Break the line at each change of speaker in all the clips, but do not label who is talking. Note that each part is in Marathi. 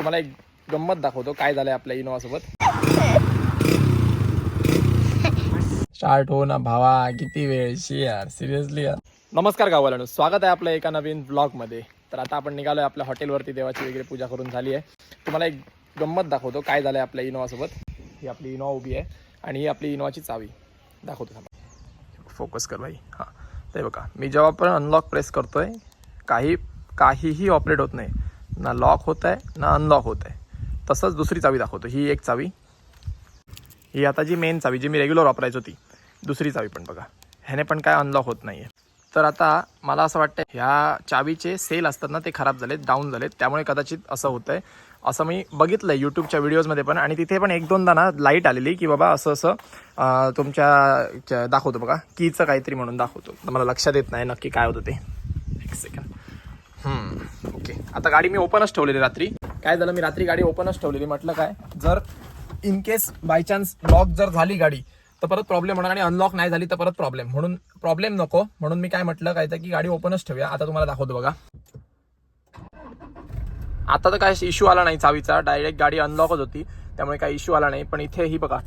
तुम्हाला एक गंमत दाखवतो काय झालंय आपल्या इनोवा सोबत स्टार्ट हो ना भावा किती वेळ शी यार सिरियसली यार. नमस्कार गावाला स्वागत आहे आपलं एका नवीन ब्लॉगमध्ये तर आता आपण निघालोय आपल्या हॉटेलवरती देवाची वगैरे पूजा करून झाली आहे. तुम्हाला एक गंमत दाखवतो काय झालंय आपल्या इनोवा सोबत ही आपली इनोवा उभी आहे आणि ही आपली इनोवाची चावी. दाखवतो फोकस कर भाई. हां. ते बघा मी जेव्हा पण अनलॉक प्रेस करतोय काही काहीही ऑपरेट होत नाही. ना लॉक होत आहे ना अनलॉक होत आहे. तसंच दुसरी चावी दाखवतो. ही एक चावी. ही आता जी मेन चावी जी मी रेग्युलर वापरायचो ती दुसरी चावी पण बघा. ह्याने पण काय अनलॉक होत नाही आहे तर आता मला असं वाटतं ह्या चावीचे सेल असतात ना ते खराब झालेत डाऊन झालेत. त्यामुळे कदाचित असं होतं आहे असं मी बघितलं आहे यूट्यूबच्या व्हिडिओजमध्ये पण. आणि तिथे पण एक दोनदा ना लाइट आलेली की बाबा असं असं तुमच्या दाखवतो बघा. कीचं काहीतरी म्हणून दाखवतो. मला लक्षात येत नाही नक्की काय होतं ते. एक सेकंड ओके आता गाडी मी ओपनच ठेवलेली रात्री. काय झालं मी रात्री गाडी ओपनच ठेवलेली म्हटलं काय जर in case by chance lock जर झाली गाडी तर परत प्रॉब्लेम होणार आणि अनलॉक नाही झाली तर परत प्रॉब्लेम म्हणून प्रॉब्लेम नको. म्हणून मी काय म्हटलं काय तर की गाडी ओपनच ठेवूया. आता तुम्हाला दाखवतो बघा. आता तर काय इश्यू आला नाही चावीचा. डायरेक्ट गाडी अनलॉकच होती. त्यामुळे काही इश्यू आला नाही. पण इथे ही बघा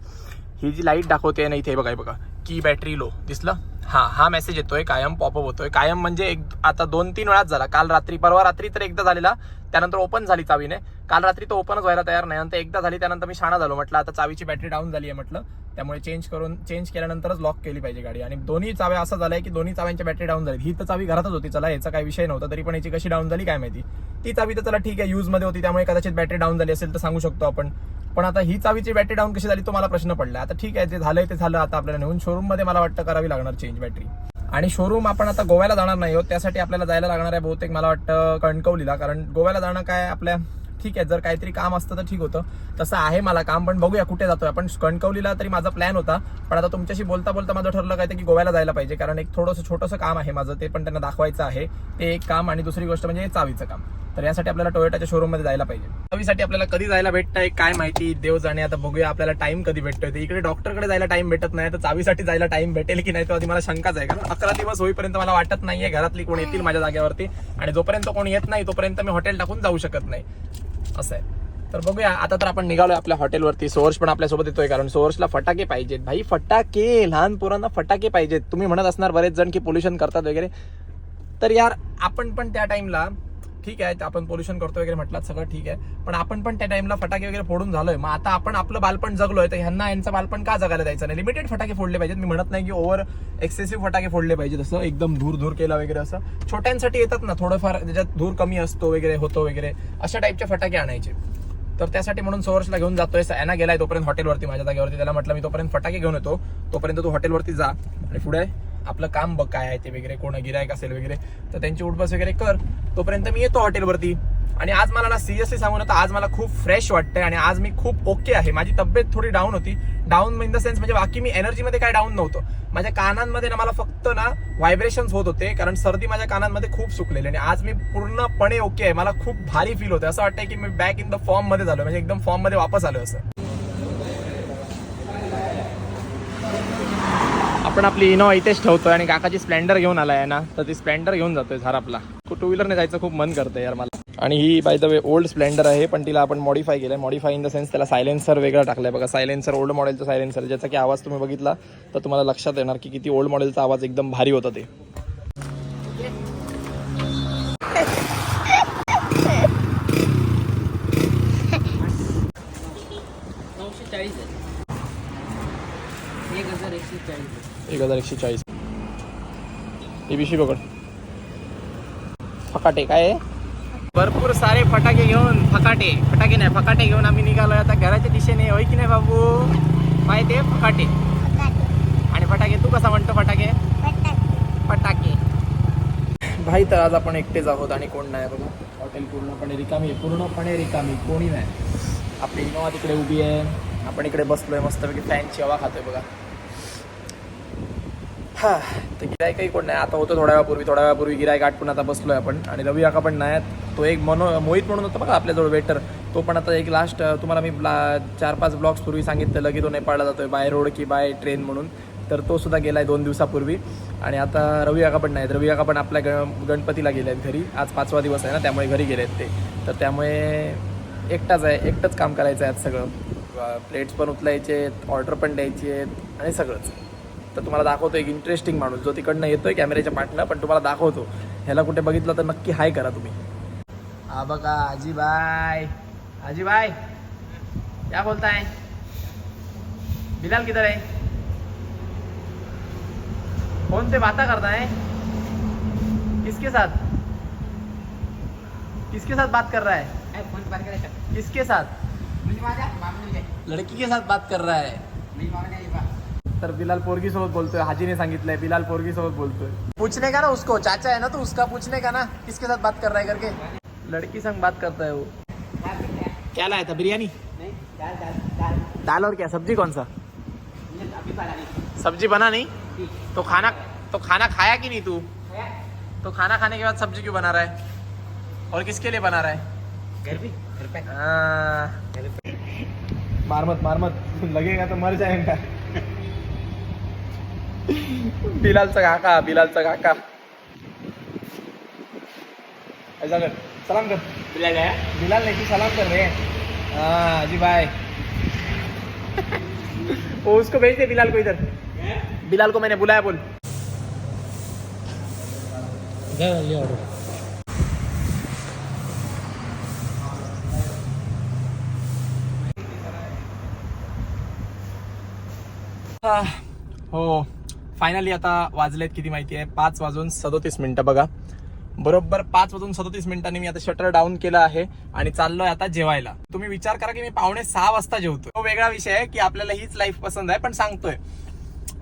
ही जी लाइट दाखवते ना इथे बघा बघा. की बॅटरी लो दिसलं? हा हा मेसेज येतोय कायम पॉपअप होतोय. कायम म्हणजे एक आता दोन तीन वेळाच झाला. काल रात्री परवा रात्री तर एकदा झालेला. त्यानंतर ओपन झाली चावीने. काल रात्री तो ओपनच व्हायला तयार नाही. नंतर एकदा झाली त्यानंतर मी शाणा झालो म्हटलं. आता चावीची बॅटरी डाऊन झाली आहे म्हटलं. त्यामुळे चेंज करून चेंज केल्यानंतरच लॉक केली पाहिजे गाडी. आणि दोन्ही चाव्या असं झालंय की दोन्ही चाव्यांची बॅटरी डाऊन झाली ही तर चावी घरातच होती. चला याचा काही विषय नव्हता. तरी पण याची कशी डाऊन झाली काय माहिती? ती चावी तर चला ठीक आहे यूजमध्ये होती. त्यामुळे कदाचित बॅटरी डाऊन झाली असेल तर सांगू शकतो आपण. पण आता ही चावीची बॅटरी डाऊन कशी झाली तो मला प्रश्न पडला. आता ठीक आहे जे झालंय ते झालं. आता आपल्याला नेऊन शोरूममध्ये मला वाटतं करावी लागणार चेंज बॅटरी आणि शोरूम आपण आता गोव्याला जाणार नाही आहोत त्यासाठी आपल्याला जायला लागणार आहे बहुतेक मला वाटतं कणकवलीला. कारण गोव्याला जाणं काय आपल्या ठीक आहे जर काहीतरी काम असतं तर ठीक होतं. तसं आहे मला काम पण बघूया कुठे जातोय आपण. कणकवलीला तरी माझा प्लॅन होता पण आता तुमच्याशी बोलता बोलता माझं ठरलं काय की गोव्याला जायला पाहिजे. कारण एक थोडंसं छोटंसं काम आहे माझं ते पण त्यांना दाखवायचं आहे. ते एक काम आणि दुसरी गोष्ट म्हणजे चावीचं काम. तर यासाठी आपल्याला टोयोटाच्या शोरूममध्ये जायला पाहिजे. चावीसाठी आपल्याला कधी जायला भेटतंय काय माहिती देव जाणे आता बघूया आपल्याला टाइम कधी भेटतोय. ते इकडे डॉक्टरकडे जायला टाइम भेटत नाही तर चावीसाठी जायला टाइम भेटेल की नाही तो आधी मला शंकाच आहे. कारण अकरा दिवस होईपर्यंत मला वाटत नाहीये घरातली कोण येतील माझ्या जागेवरती. आणि जोपर्यंत कोण येत नाही तोपर्यंत मी हॉटेल टाकून जाऊ शकत नाही. असं आहे. तर बघूया आता तर आपण निघालोय आपल्या हॉटेलवरती सोर्स पण आपल्यासोबत येतोय कारण सोर्सला फटाके पाहिजेत. भाई फटाके! लहान पोरांना फटाके पाहिजेत. तुम्ही म्हणत असणार बरेच जण की पोल्युशन करतात वगैरे. तर यार आपण पण त्या टाइमला ठीक आहे आपण पोल्युशन करतो वगैरे म्हटलं सगळं ठीक आहे. पण आपण पण त्या टाइमला फटाके वगैरे फोडून झालोय. मग आता आपण आपलं बालपण जगलोय तर ह्यांना यांचं बालपण का जगायला द्यायचं नाही? लिमिटेड फटाके फोडले पाहिजेत. मी म्हणत नाही की ओव्हर एक्सेसिव्ह फटाके फोडले पाहिजेत असं एकदम धूर धूर केला वगैरे असं. छोट्यांसाठी येतात ना थोडंफार ज्याच्यात धूर कमी असतो वगैरे होतो वगैरे अशा टाईपचे फटाके आणायचे. तर त्यासाठी म्हणून सोर्सला घेऊन जातोय. याना गेलाय तोपर्यंत हॉटेलवरती माझ्या जागेवरती. त्याला म्हटलं मी तोपर्यंत फटाके घेऊन येतो. तोपर्यंत तू हॉटेलवरती जा आणि पुढे आपलं काम बघ काय आहे ते वगैरे कोण गिरायक असेल वगैरे तर त्यांची उठबस वगैरे कर. तोपर्यंत मी येतो हॉटेलवरती. आणि आज मला ना सिरियसली सांगू ना तर आज मला खूप फ्रेश वाटतंय आणि आज मी खूप ओके आहे. माझी तब्येत थोडी डाऊन होती. डाऊन इन द सेन्स म्हणजे बाकी मी एनर्जीमध्ये काय डाऊन नव्हतं. माझ्या कानांमध्ये ना मला फक्त ना व्हायब्रेशन्स होत होते कारण सर्दी माझ्या कानांमध्ये खूप सुकलेली आणि आज मी पूर्णपणे ओके आहे. मला खूप भारी फील होतं असं वाटतंय की मी बॅक इन द फॉर्ममध्ये झालो म्हणजे एकदम फॉर्ममध्ये वापस आलो असं. आपण आपली इनोवा इथेच ठेवतोय आणि काकाची स्प्लेंडर घेऊन आलाय ना तर ती स्प्लेंडर घेऊन जातोय झार आपला. टू व्हीलरने जायचं खूप मन करतं यार मला. आणि ही by the way old Splendor आहे पण तिला आपण मॉडीफाय केलंय. मॉडिफाय इन द सेन्स त्याला सायलेन्सर वेगळा टाकलाय. बघा सायलेन्सर ओल्ड मॉडेलचं सायलेन्सर ज्याचा की आवाज तुम्ही बघितला तर तुम्हाला लक्षात येणार की किती ओल्ड मॉडेलचा आवाज एकदम भारी होता ते.
एक हजार एकशे चाळीस. ए
बी हजार पकड. फकाटे काय भरपूर सारे फटाके घेऊन फकाटे. फटाके नाही फकाटे घेऊन आम्ही निघालोय. आता घराच्या दिशेने होय की नाही बाबू? काय ते फकाटे. आणि फटाके तू कसा म्हणतो फटाके? फटाके. भाई तर आज आपण एकटेच आहोत आणि कोण नाही बघू. हॉटेल पूर्णपणे रिकामी पूर्णपणे रिकामी. कोणी नाही. आपली इनोवा तिकडे उभी आहे. आपण इकडे बसलोय. मस्तपैकी फॅनची हवा खातोय बघा. हां तर गिरायकही कोण नाही. आता होतं थोड्या वेळापूर्वी थोड्या वेळापूर्वी गिरायक आटपून आता बसलोय आपण. आणि रवी काका पण नाही आहेत. तो एक मनो मोहित म्हणून होता बघा आपल्याजवळ वेटर तो पण आता एक लास्ट तुम्हाला मी ब्ला चार पाच ब्लॉग्स पूर्वी सांगितलेलं की तो नेपाळला जातोय बाय रोड की बाय ट्रेन म्हणून. तर तो सुद्धा गेलाय दोन दिवसापूर्वी. आणि आता रवी काका पण नाहीत. रवी काका पण आपल्या ग गणपतीला गेले आहेत घरी. आज पाचवा दिवस आहे ना त्यामुळे घरी गेले आहेत ते. तर त्यामुळे एकटाच आहे. एकटंच काम करायचं आहे आज सगळं. प्लेट्स पण उचलायचे आहेत ऑर्डर पण द्यायची आहेत आणि सगळंच. तर तुम्हाला दाखवतो एक इंटरेस्टिंग माणूस जो तिकडनं येतोय कॅमेऱ्याच्या पाठनं पण तुम्हाला दाखवतो. ह्याला कुठे बघितलं तर नक्की हाय करा तुम्ही. हा बघा आजीबाय आजीबाय क्या बोलताय बिलाल किधर है? फोन पे बातें करता है? किसके साथ? किसके साथ बात कर रहा है? किसके साथ? लड़की के साथ बात कर रहा है। तर बिलाल पोरगी सोबत बोलतोय हाजीने सांगितलंय बिलाल पोरगी सोबत बोलतोय. पूछने का ना उसको चाचा है ना तो उसका पूछने का ना? किसके साथ बात कर रहा है करके? लड़की संग बात करता है वो। क्या लाया था बिरयानी?
दाल दाल दाल
दाल और क्या सब्ज़ी कौन सा? सब्ज़ी बना नहीं? तो खाना तो खाना खाया कि नहीं तू? तो खाना खाने के बाद सब्ज़ी क्यों बना रहा है? और किसके लिए बना रहा है?
घर पे घर पे।
हाँ,
घर पे
मार मत मार मत। लगेगा तो मर जाएगा। बिलालचा काका बिलालचा काका ऐसा कर सलाम कर
बिलाल है
बिलाल नहीं तू सलाम कर रहे हाँ जी भाई वो उसको भेज दे बिलाल को इधर बिलाल को मैंने बुलाया बोल
ऑर्डर
हो फायनली आता वाजलेत किती माहिती आहे? पाच वाजून सदोतीस मिनिटं बघा. बरोबर पाच वाजून सदोतीस मिनिटांनी मी आता शटर डाऊन केलं आहे आणि चाललोय आता जेवायला. तुम्ही विचार करा की मी पावणे सहा वाजता जेवतो तो वेगळा विषय आहे की आपल्याला हीच लाईफ पसंत आहे पण सांगतोय.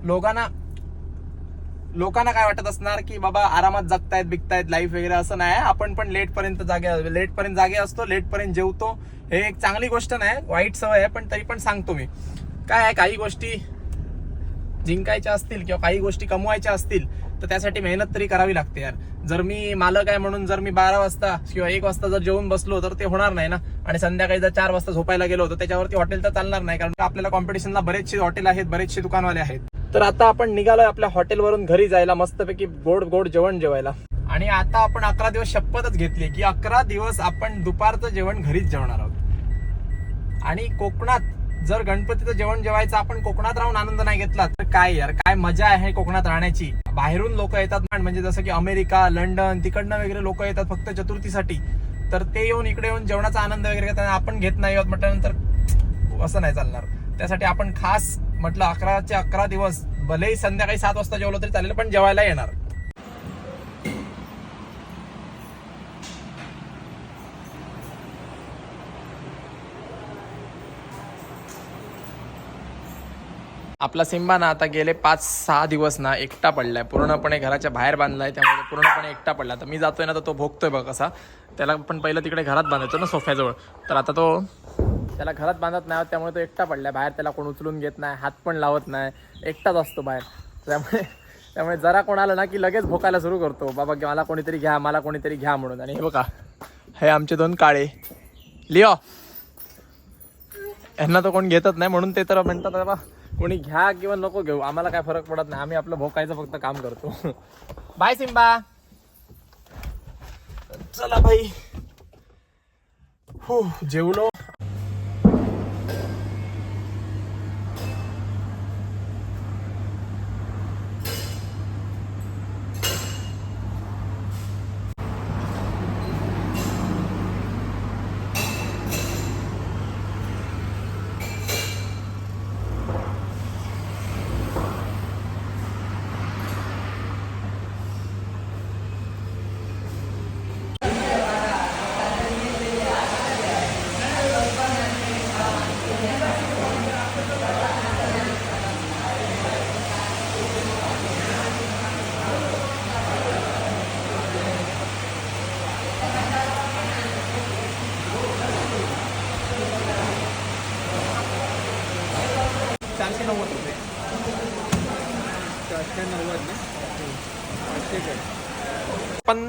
लोकांना लोकांना काय वाटत असणार की बाबा आरामात जगतायत बिकतायत लाईफ वगैरे असं नाही आपण पण लेट पर्यंत जागे लेट पर्यंत जागे असतो लेट पर्यंत जेवतो. हे एक चांगली गोष्ट नाही वाईट सवय आहे पण तरी पण सांगतो मी. काय आहे काही गोष्टी जिंकायच्या असतील किंवा काही गोष्टी कमवायच्या असतील तर त्यासाठी मेहनत तरी करावी लागते यार. जर मी मालक आहे म्हणून जर मी बारा वाजता किंवा एक वाजता जर जेवून बसलो तर ते होणार नाही ना. आणि संध्याकाळी जर चार वाजता झोपायला गेलो तर त्याच्यावरती हॉटेल तर चालणार नाही कारण आपल्याला कॉम्पिटिशनला बरेचसे हॉटेल आहेत बरेचसे दुकानवाले आहेत. तर आता आपण निघालोय आपल्या हॉटेलवरून घरी जायला मस्तपैकी गोड गोड जेवण जेवायला. आणि आता आपण अकरा दिवस शपथच घेतली की अकरा दिवस आपण दुपारचं जेवण घरीच जेवणार आहोत. आणि कोकणात जर गणपतीचं जेवण जेवायचं आपण कोकणात राहून आनंद नाही घेतला तर काय यार? काय मजा आहे कोकणात राहण्याची? बाहेरून लोक येतात म्हणजे जसं की अमेरिका लंडन तिकडनं वगैरे लोक येतात फक्त चतुर्थीसाठी. तर ते येऊन इकडे येऊन जेवणाचा आनंद वगैरे घेतात आपण घेत नाही आहोत म्हटल्यानंतर असं नाही चालणार. त्यासाठी आपण खास म्हटलं अकराचे अकरा दिवस भलेही संध्याकाळी सात वाजता जेवलो तरी चालेल पण जेवायला येणार. आपला सिम्बा ना आता गेले पाच सहा दिवस ना एकटा पडलाय. पूर्णपणे घराच्या बाहेर बांधलाय त्यामुळे पूर्णपणे एकटा पडला. तर मी जातोय ना तर तो भोगतोय बघ कसा. त्याला पण पहिलं तिकडे घरात बांधायचो ना सोफ्याजवळ. तर आता तो त्याला घरात बांधत नाही त्यामुळे तो एकटा पडलाय. बाहेर त्याला कोण उचलून घेत नाही हात पण लावत नाही एकटाच असतो बाहेर. त्यामुळे त्यामुळे जरा कोण आलं ना की लगेच भोकायला सुरू करतो. बाबा की मला कोणीतरी घ्या मला कोणीतरी घ्या म्हणून. आणि हे बघा हे आमचे दोन काळे. लिओ. यांना तर कोण घेतच नाही म्हणून ते तर म्हणतात बाबा कोणी घ्या किंवा नको घेऊ आम्हाला काय फरक पडत नाही. आम्ही आपलं भोकायचं फक्त काम करतो. Bye Simba. चला भाई हो जेवलो.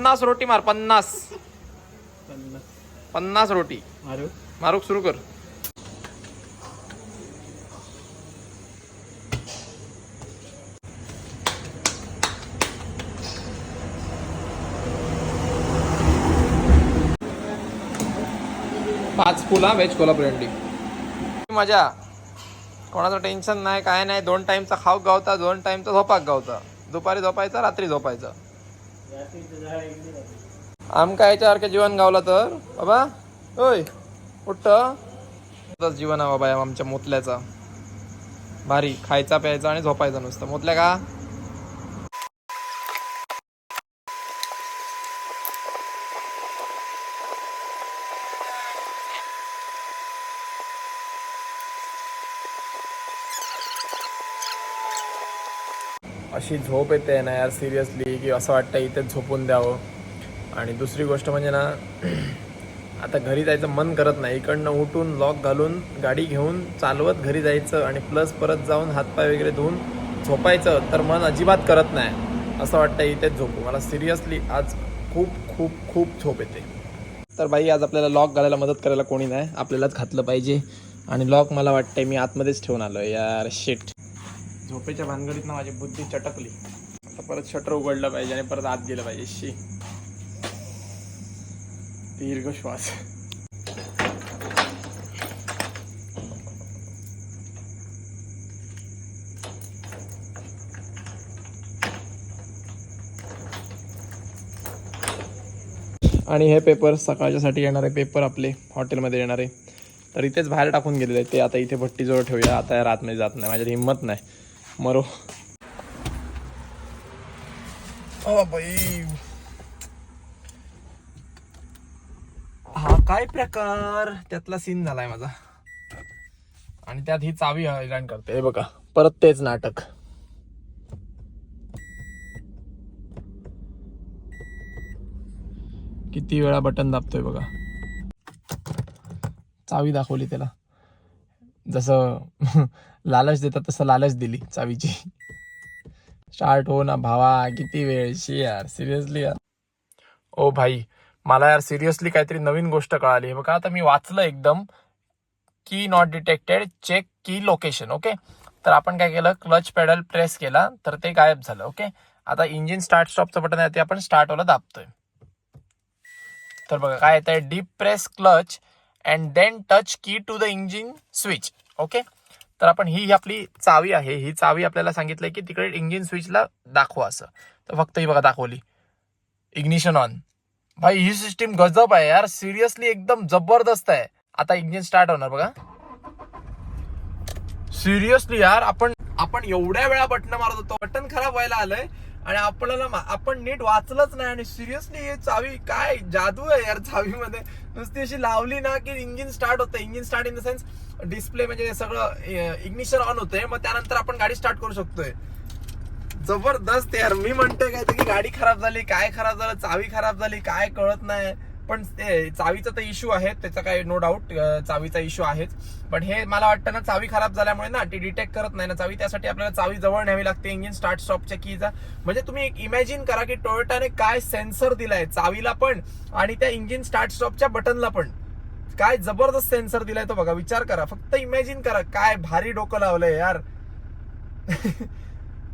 पन्नास रोटी मार पन्नास.
पन्नास.
रोटी.
मारू?
मारूक सुरू कर. पाच फुला व्हेज कोल्हापुरी अंडी. मजा. कोणाचं टेन्शन नाही काय नाही दोन टाइमचा खाऊक गावता दोन टाइमचा झोपाक गावता. दुपारी झोपायचा रात्री झोपायचं. आमका याच्यासारखं जीवन गावलं तर? बाबा? होय उठत जीवन आहे बाबा आमच्या मोतल्याचा. भारी खायचा प्यायचा आणि झोपायचा नुसतं. मोतल्या का? अशी झोप येते ना यार सिरियसली की असं वाटतं इथेच झोपून द्यावं. आणि दुसरी गोष्ट म्हणजे ना आता घरी जायचं मन करत नाही. इकडनं उठून लॉक घालून गाडी घेऊन चालवत घरी जायचं आणि प्लस परत जाऊन हातपाय वगैरे धुवून झोपायचं तर मन अजिबात करत नाही. असं वाटतं इथेच झोपू. मला सिरियसली आज खूप खूप खूप झोप येते. तर बाई आज आपल्याला लॉक घालायला मदत करायला कोणी नाही. आपल्यालाच घातलं पाहिजे. आणि लॉक मला वाटतंय मी आतमध्येच ठेवून आलो यार शिट झोपेच्या भानगडीत ना माझी बुद्धी चटकली. आता परत शटर उघडलं पाहिजे आणि परत आत गेलं पाहिजे. शी. दीर्घ श्वास. आणि हे पेपर सकाळच्यासाठी येणारे पेपर आपले हॉटेलमध्ये येणारे. तर इथेच बाहेर टाकून गेलेले ते. आता इथे भट्टीजवळ ठेवूया. आता या रातमध्ये जात नाही. माझ्यात हिंमत नाही. मरो. O by. हा काय प्रकार? त्यातला सीन झालाय माझा. आणि त्यात ही चावी हैराण करते. हे बघा परत तेच नाटक. किती वेळा बटन दाबतोय बघा. चावी दाखवली त्याला. जसं लालच देतात तसं लालच दिली चावीची. स्टार्ट हो ना भावा किती वेळ शी यार सिरियसली यार. ओ भाई मला यार सिरियसली काहीतरी नवीन गोष्ट कळाली. हे बघा आता मी वाचलं एकदम. Key not detected check key location okay तर आपण काय केलं? क्लच पेडल प्रेस केला तर ते गायब झालं ओके आता इंजिन स्टार्ट स्टॉपचं बटन आहे ते आपण स्टार्टवाला दाबतोय. तर बघा काय येत आहे depress clutch and then touch key to the engine switch okay तर आपण ही आपली चावी आहे. ही चावी आपल्याला सांगितलंय की तिकडे इंजिन स्विचला दाखवा असं. तर फक्त ही बघा दाखवली. इग्निशन ऑन भाई ही सिस्टीम गजब आहे यार. सिरियसली एकदम जबरदस्त आहे. आता इंजिन स्टार्ट होणार बघा. सिरियसली यार आपण आपण एवढ्या वेळा बटन मारत होतो. बटन खराब व्हायला आलंय. आणि आपल्याला आपण नीट वाचलंच नाही आणि सिरियसली हे चावी काय जादू आहे यार चावीमध्ये. नुसती अशी लावली ना की इंजिन स्टार्ट होतं. Engine start in the sense display म्हणजे सगळं इग्निशन ऑन होतंय. मग त्यानंतर आपण गाडी स्टार्ट करू शकतोय. जबरदस्त यार. मी म्हणतोय काय की गाडी खराब झाली काय खराब झालं चावी खराब झाली काय कळत नाही. पण ते चावीचा तर इश्यू आहे त्याचा काय नो डाऊट चावीचा इश्यू आहेच पण हे मला वाटतं ना चावी खराब झाल्यामुळे ना ती डिटेक्ट करत नाही ना चावी. त्यासाठी आपल्याला चावी जवळ न्यावी लागते इंजिन स्टार्ट स्टॉपच्या कीचा म्हणजे तुम्ही एक इमॅजिन करा की टोयोटाने काय सेन्सर दिलाय चावीला पण आणि त्या इंजिन स्टार्ट स्टॉपच्या बटनला पण. काय जबरदस्त सेन्सर दिलाय तो बघा विचार करा. फक्त इमॅजिन करा काय भारी डोकं लावलंय यार.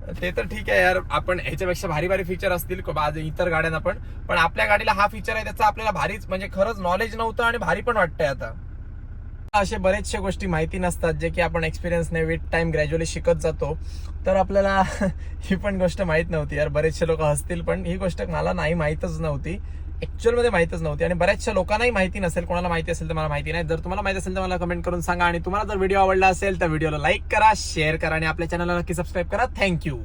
ते तर ठीक आहे यार. आपण ह्याच्यापेक्षा भारी भारी फीचर असतील आज इतर गाड्यांना पण. पण आपल्या गाडीला हा फीचर आहे त्याचा आपल्याला भारीच म्हणजे खरंच नॉलेज नव्हतं आणि भारी पण वाटतंय आता. असे बरेचशे गोष्टी माहिती नसतात जे की आपण एक्सपिरियन्सने विथ टाइम ग्रॅज्युअली शिकत जातो. तर आपल्याला ही पण गोष्ट माहीत नव्हती यार. बरेचसे लोक हसतील पण ही गोष्ट मला नाही माहीतच नव्हती. ॲक्च्युअलमध्ये माहीतच नव्हती आणि बऱ्याचशा लोकांनाही माहिती नसेल कोणाला माहिती असेल तर मला माहिती नाही. जर तुम्हाला माहिती असेल तर मला कमेंट करून सांगा आणि तुम्हाला जर व्हिडिओ आवडला असेल तर व्हिडिओला लाईक करा शेअर करा आणि आपल्या चॅनलला नक्की सबस्क्राईब करा. थँक्यू